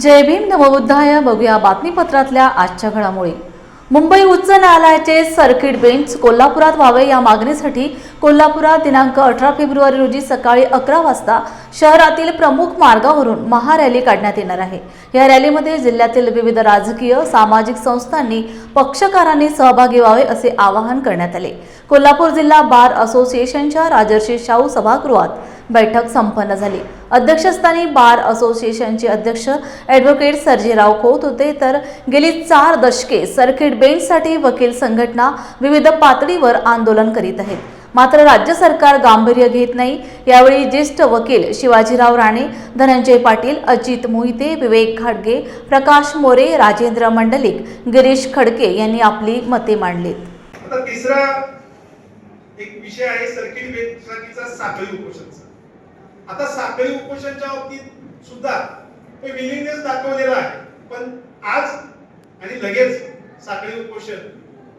जय भीम नवबुद्धाय बघूया बातमीपत्रातल्या आजच्या घडामोडी. मुंबई उच्च न्यायालयाचे सर्किट बेंच कोल्हापुरात व्हावे या मागणीसाठी कोल्हापुरात दिनांक अठरा फेब्रुवारी रोजी सकाळी अकरा वाजता शहरातील प्रमुख मार्गावरून महारॅली काढण्यात येणार आहे. या रॅलीमध्ये जिल्ह्यातील विविध राजकीय सामाजिक संस्थांनी पक्षकारांनी सहभागी व्हावे असे आवाहन करण्यात आले. कोल्हापूर जिल्हा बार असोसिएशनच्या राजर्षी शाहू सभागृहात बैठक संपन्न झाली. अध्यक्षस्थानी बार असोसिएशनचे अध्यक्ष ॲडव्होकेट सर्जेराव खोत होते. तर गेली चार दशके सर्किट बेंचसाठी वकील संघटना विविध पातळीवर आंदोलन करीत आहेत. मात्र राज्य सरकार गांभीर्य घेत नाही. यावेळी ज्येष्ठ वकील शिवाजीराव राणे धनंजय पाटील अजित मोहिते विवेक खाडगे प्रकाश मोरे राजेंद्र मंडलिक गिरीश खडके यांनी आपली मते मांडलीत. तिसरा एक विषय आहे सर्किट बेंचसाठीचा साखळी उपोषणचा. आता साखळी उपोषणच्या बाबतीत सुद्धा ते विलिंगनेस दाखवलेला आहे. पण आज आणि लगेच साखळी उपोषण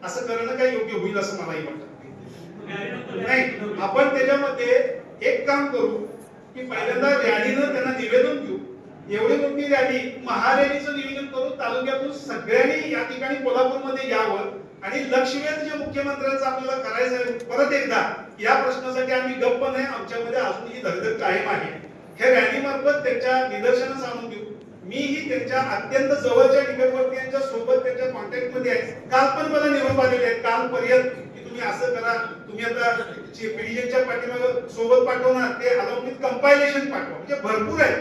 असं करणं काही योग्य होईल असं मलाही वाटत. नाही आपण त्याच्यामध्ये एक काम करू की पहिल्यांदा रॅलीनं त्यांना निवेदन देऊ. एवढी मोठी रॅली महारॅलीचं निवेदन करू तालुक्यातून सगळ्यांनी या ठिकाणी कोल्हापूरमध्ये यावं आणि लक्षवेध जे मुख्यमंत्र्यांचं आपल्याला करायचं आहे परत एकदा या प्रश्नासाठी आम्ही गप्प नाही आमच्यामध्ये अजूनही धगधग कायम आहे. हे रॅली मार्फत त्यांच्या निदर्शनास आणून देऊ. मीही त्यांच्या अत्यंत जवळच्या निकटवर्तीयांच्या सोबत त्यांच्या कॉन्टॅक्टमध्ये आहे. काल पण मला निरोप आलेले आहेत. कालपर्यंत की तुम्ही असं करा तुम्ही आता पिढीच्या पाठीमाग सोबत पाठवणार ते अलॉंग कंपायलेशन पाठवा. म्हणजे भरपूर आहे.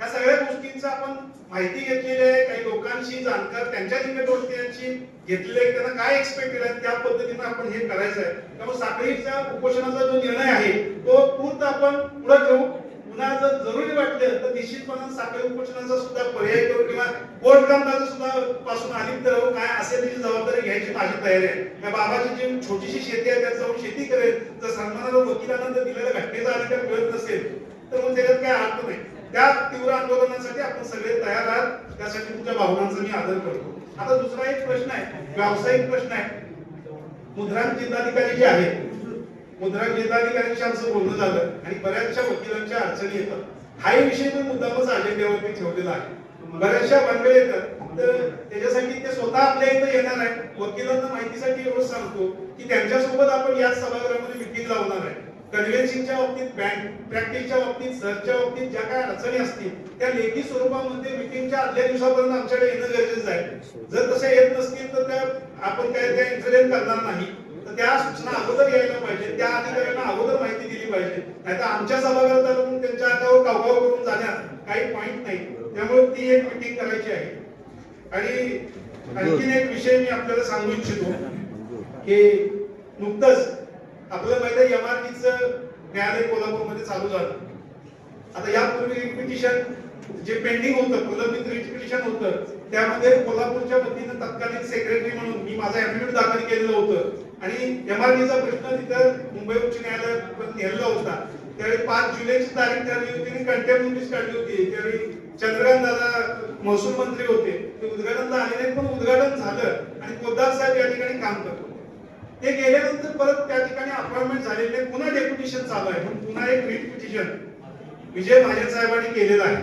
या सगळ्या गोष्टींचा आपण माहिती घेतलेली आहे. काही लोकांशी जाणकार त्यांच्या निकटवर्तीयांशी घेतलेले त्यांना काय एक्सपेक्ट केलं त्या पद्धतीने आपण हे करायचं आहे. त्यामुळे साखळीचा उपोषणाचा जो निर्णय आहे तो तूर्त आपण पुढे घेऊ. पुन्हा जर जरुरी वाटलं तर निश्चितपणे साखळी उपोषणाचा सुद्धा पर्याय करू किंवा कोर्ट कामकाज सुद्धा पासून अलिप्त राहू. काय असेल त्याची जबाबदारी घ्यायची माझी तयारी आहे. त्या बाबाची जी छोटीशी शेती आहे त्यात जाऊन शेती करेल. जर सन्मानाला वकिलांना जर दिलेल्या घटनेचा अधिकार मिळत नसेल तर मग त्याच्यात काय अर्थ नाही. त्या तीव्र आंदोलनासाठी आपण सगळे तयार आहात. त्यासाठी तुमच्या भावनांचा मी आदर करतो. आता दुसरा एक प्रश्न आहे. व्यावसायिक प्रश्न आहे. मुद्रांक जिल्हाधिकारी जे आहेत मुद्रांक जिल्हाधिकाऱ्यांशी आमचं बोलणं झालं आणि बऱ्याचशा वकिलांच्या अडचणी येतात. हाही विषय मी मुद्दामच अजेंड्यावरती ठेवलेला आहे. बऱ्याचशा बनवे येतात. तर त्याच्यासाठी ते स्वतः आपल्या इथं येणार आहे वकिलांना माहितीसाठी एवढं सांगतो की त्यांच्यासोबत आपण याच सभागृहामध्ये मिटिंग लावणार आहे. कन्व्हेन्सिंगच्या बाबतीत बँक प्रॅक्टिसच्या बाबतीत सरच्या बाबतीत ज्या काय अडचणी असतील त्या लेखी स्वरूपामध्ये मिटिंगच्या आदल्या दिवसापर्यंत आमच्याकडे येणं गरजेचं आहे. जर तसे येत नसतील तर त्या आपण काय त्या इन्सिडेंट करणार नाही. तर त्या सूचना अगोदर यायला पाहिजे. त्या अधिकाऱ्यांना अगोदर माहिती दिली पाहिजे. नाहीतर आमच्या सभागृहात त्यांच्या हातावर कावकाव करून जाण्यात काही पॉईंट नाही. त्यामुळे ती एक मिटिंग करायची आहे. आणि आणखीन एक विषय मी आपल्याला सांगू इच्छितो की नुकतंच आपलं माहिती आहे एमआरटीचं न्यायालय कोल्हापूरमध्ये चालू झालं. आता यापूर्वी पिटिशन जे पेंडिंग होतं प्रलंबित रिपिटिशन होतं त्यामध्ये कोल्हापूरच्या वतीनं तत्कालीन सेक्रेटरी म्हणून मी माझा ऍफिडेव्हिट दाखल केलेलं होतं. आणि एमआरडीचा प्रश्न तिथं मुंबई उच्च न्यायालयात नेलेला होता. त्यावेळी पाच जुलैची तारीख त्या होती आणि कंटेम्प नोटीस काढली होती. त्यावेळी चंद्रकांत दादा महसूल मंत्री होते. ते उद्घाटनला आले नाही पण उद्घाटन झालं आणि पोद्दार साहेब या ठिकाणी काम करत होते ते गेल्यानंतर परत त्या ठिकाणी अपॉइंटमेंट झालेले नाही. पुन्हा डेप्युटेशन चालू आहे. पण पुन्हा एक रिट पिटिशन विजय महाजन साहेबांनी केलेलं आहे.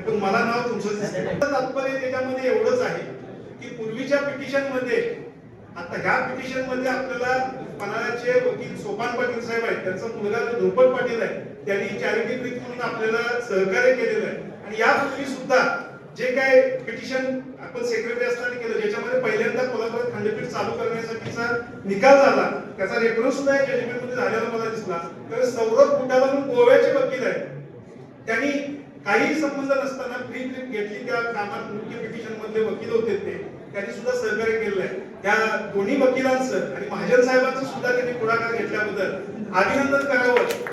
पण मला नाव तुमचं. तात्पर्य त्याच्यामध्ये एवढंच आहे की पूर्वीच्या पिटिशनमध्ये आता ह्या पिटिशनमध्ये आपल्याला पन्हाळ्याचे वकील सोपान पाटील साहेब आहेत त्यांचा मुलगा धोपट पाटील आहे त्यांनी चॅरिटी ब्रिक म्हणून आपल्याला सहकार्य केलेलं आहे. आणि यापूर्वी सुद्धा जे काय पिटिशन आपण सेक्रेटरी असताना केलं ज्याच्यामध्ये पहिल्यांदा कोल्हापुरात खंडपीठ चालू करण्यासाठीचा निकाल झाला त्याचा रेफरन्स सुद्धा या जजमेंटमध्ये झालेला मला दिसला. तर सौरभ कुटाला म्हणून गोव्याचे वकील आहेत. त्यांनी काही संबंध नसताना फ्री ट्रिप घेतली त्या कामात मुख्य पिटिशन मधले वकील होते ते. त्यांनी सुद्धा सहकार्य केलेलं आहे. त्या दोन्ही वकिलांचं आणि महाजन साहेबांचं सुद्धा त्यांनी पुढाकार घेतल्याबद्दल अभिनंदन करावं.